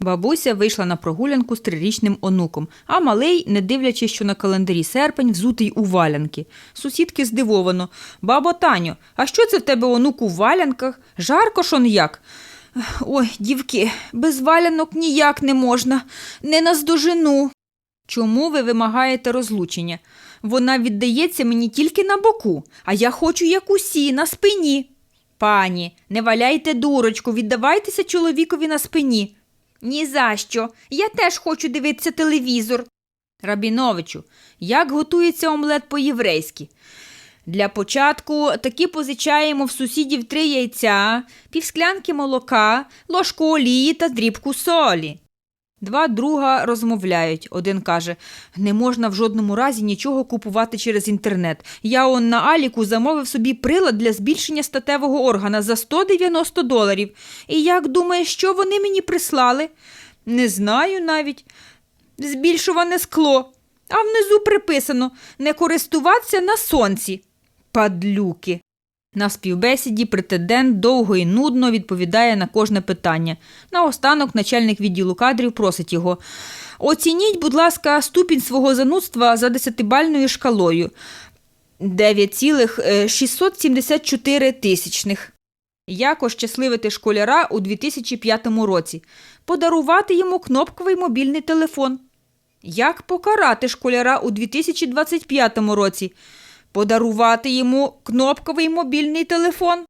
Бабуся вийшла на прогулянку з трирічним онуком, а малий, не дивлячись, що на календарі серпень, взутий у валянки. Сусідки здивовано. Бабо Таню, а що це в тебе онук у валянках? Жарко ж он як? Ой, дівки, без валянок ніяк не можна, не наздожену. Чому ви вимагаєте розлучення? Вона віддається мені тільки на боку, а я хочу як усі, на спині. Пані, не валяйте дурочку, віддавайтеся чоловікові на спині. Ні за що. Я теж хочу дивитися телевізор. Рабіновичу, як готується омлет по-єврейськи? Для початку таки позичаємо в сусідів три яйця, півсклянки молока, ложку олії та дрібку солі. Два друга розмовляють. Один каже: не можна в жодному разі нічого купувати через інтернет. Я он на Аліку замовив собі прилад для збільшення статевого органа за 190 доларів. І як думаєш, що вони мені прислали? Не знаю навіть. Збільшуване скло. А внизу приписано не користуватися на сонці. Падлюки. На співбесіді претендент довго і нудно відповідає на кожне питання. Наостанок начальник відділу кадрів просить його. Оцініть, будь ласка, ступінь свого занудства за десятибальною шкалою. 9,674 тисячних. Як ощасливити школяра у 2005 році? Подарувати йому кнопковий мобільний телефон. Як покарати школяра у 2025 році? Подарувати йому кнопковий мобільний телефон.